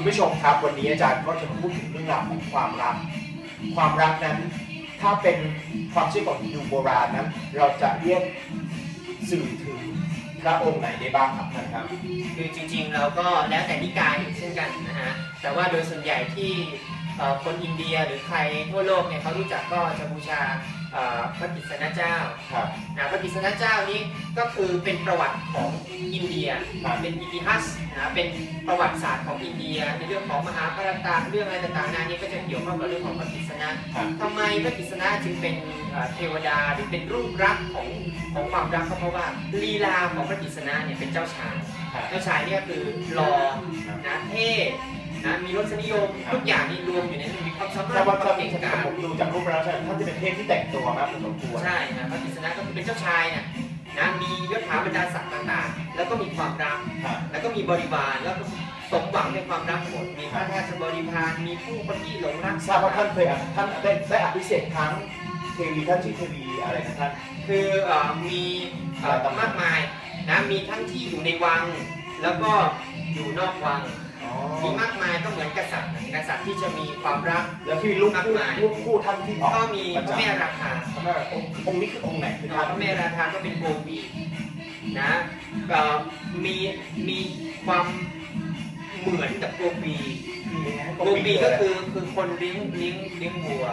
คุณผู้ชมครับ วันนี้อาจารย์ก็จะมาพูดถึงเรื่องราวของความรัก ความรักนั้น ถ้าเป็นความเชื่อของฮินดูโบราณนั้น เราจะเรียกสื่อถึงพระองค์ไหนได้บ้างครับท่านครับ คือจริงๆเราก็แล้วแต่นิกายอีกเช่นกันนะฮะ แต่ว่าโดยส่วนใหญ่ที่เอ่อคนอินเดียหรือใครทั่วโลกเนี่ยเขารู้จักก็จะบูชา พระกิษณะเจ้าครับนะพระกิษณะเจ้านี้ก็คือเป็นประวัติของอินเดียครับเป็นอิติฮัสนะเป็นประวัติศาสตร์ของอินเดียในเรื่องของมหาภารตาเรื่องอะไรต่างๆนานี้ก็จะเกี่ยวข้องกับเรื่องของพระกิษณะครับทำไมพระกิษณะจึงเป็นเอ่อเทวดาหรือเป็นรูปรักษณ์ของของความรักก็เพราะว่าลีลาของพระกิษณะเนี่ยเป็นเจ้าชายครับเจ้าชายเนี่ยคือหล่อนะเท่นะมีรสนิยมครับทุกอย่างนี่รวมอยู่ในนั้นมีความสามารแต่ถ เป็นเทพที่แต่งตัวมากพอสมควรใช่นะพระกฤษณะก็คือเป็นเจ้าชายเนี่ยนะมียศถาบรรดาศักดิ์ต่างๆ แล้วก็มีความรักครับแล้วก็มีบริวารแล้วก็สมหวังในความรักทั้งหมดมีพระราชบริพารมีผู้คนที่หลงรักทราบว่าท่านเคยอะท่านได้ได้อภิเษกครั้งเทวีท่านชื่อเทวีอะไรนะท่าน คือเอ่อมีเอ่อมากมายนะมีทั้งที่อยู่ในวัง แล้วก็อยู่นอกวังอ๋อมีมากมายก็เหมือนกษัตริย์ นะกษัตริย์ที่จะมีความรักแล้วที่มีลูกคู่ลูกคู่ท่านที่ออกก็มีประพระจำแม่ราคาพระแม่องค์องค์นี้คือองค์ไหนคือพท่านระแม่ราคาก็เป็นโกปีนะเอ่อมีมีความเหมือนกับโกปีโกปีก็คือคือคนเลี้ยงเลี้ยงเลี้ยงวัว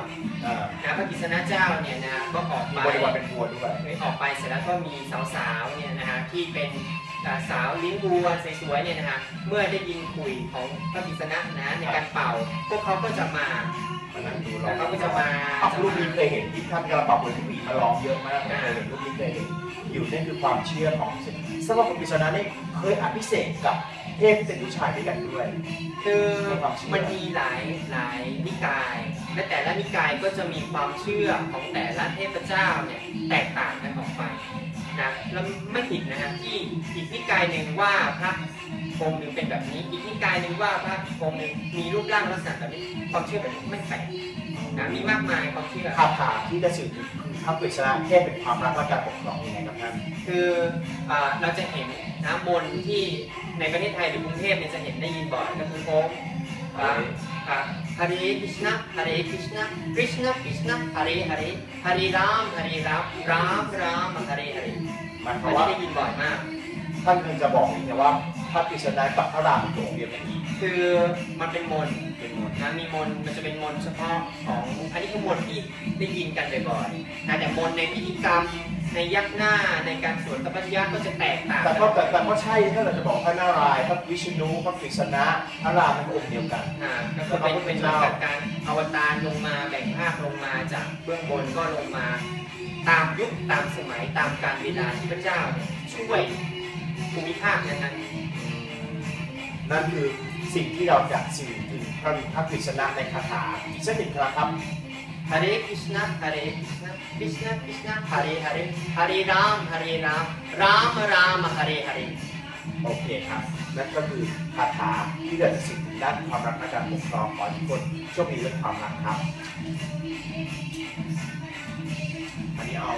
อ่านะพระกิษณะเจ้าเนี่ยนะก็ออกไปบริวารเป็นวัวด้วยออกไปเสร็จแล้วก็มีสาวๆเนี่ยนะฮะที่เป็นอ่า สาวเลี้ยงวัวสวยๆเนี่ยนะฮะเมื่อได้ยินคุยของพระกิษณะนะในการเป่า พวกเขาก็จะมามานั่งดูแล้วเราเขาก็จะมาเอาจะรูปมานี้เคยเห็นที่ท่านกระเป๋าคนที่มีมาร้องเยอะมากเคยเห็นรูปนี้เคยเห็นอยู่นั่นคือความเชื่อของสิ่งสำหรับคุณปริศนานี่เคยอภิเษกกับเทพที่เป็นผู้ชายด้วยกันด้วย คือมีความเชื่อมันมีหลายหลายนิกายและแต่ละนิกายก็จะมีความเชื่อของแต่ละเทพเจ้าเนี่ยแตกต่างกันออกไป นะแล้วไม่ผิดนะฮะที่อีกนิกายหนึ่งว่าพระองค์หนึ่งเป็นแบบนี้ อีกนิกายหนึ่งว่าพระองค์หนึ่งมีรูปร่างลักษณะแบบนี้ความเชื่อแบบนี้ไม่แปลกนะมีมากมายความเชื่อคาถาที่จะสื่อถึงคือพระปริศนาเทพเป็นความรักและการปกครองยังไงครับท่านคืออ่าเราจะเห็นนะมนต์ที่ในประเทศไทยหรือกรุงเทพเนี่ยจะเห็นได้ยินบ่อยก็คือโอมอ่าอ่าฮาริคริ ชนะฮาริคริชนะคริชนะคริชนะฮาริฮาริฮาริรามฮาริรามรามรามฮาริฮาริหมายคอัวานมว่านี้ได้ยินบ่อยมาก ท่านกำลังจะบอกอีกนะว่าพระปริศนากับพระรามเป็นตัวองค์เดียวกันอีกคือมันเป็นมนต์เป็นมนต์นะมีมนต์มันจะเป็นมนต์เฉพาะของอันนี้คือมนต์ที่ได้ยินกันบ่อยๆนะแต่มนต์ในพิธีกรรม ในยักษ์หน้าในการสวดตะปัญญาก็จะแตกต่างแต่กันก็แต่แต่ก็ใช่ถ้าเราจะบอกพระนารายณ์พระวิษณุพระกฤษณะพระรามเป็นองค์เดียวกัน อ่าก็คือเป็นเป็นเหมือนกับการอวตารลงมาแบ่งภาคลงมาจากเบื้องบนก็ลงมา ตามยุคตามสมัยตามการเวลาที่พระเจ้าเนี่ยช่วยภูมิภาคนั้นนั่นคือสิ่งที่เราอยากสื่อถึงพระพระกฤษณะในคาถาอีกสักหนึ่งครั้งครับ ๆฮาริคริชนะฮาริคริชนะคริชนะคริชนะฮาริฮาริฮาริรามฮาริรามรามรามฮาริฮาริโอเคครับ นั่นก็คือคาถาที่เราจะสื่อถึงด้านความรักและการปกครองขอทุกคนโชคดีเรื่องความรักครับ อันนี้เอา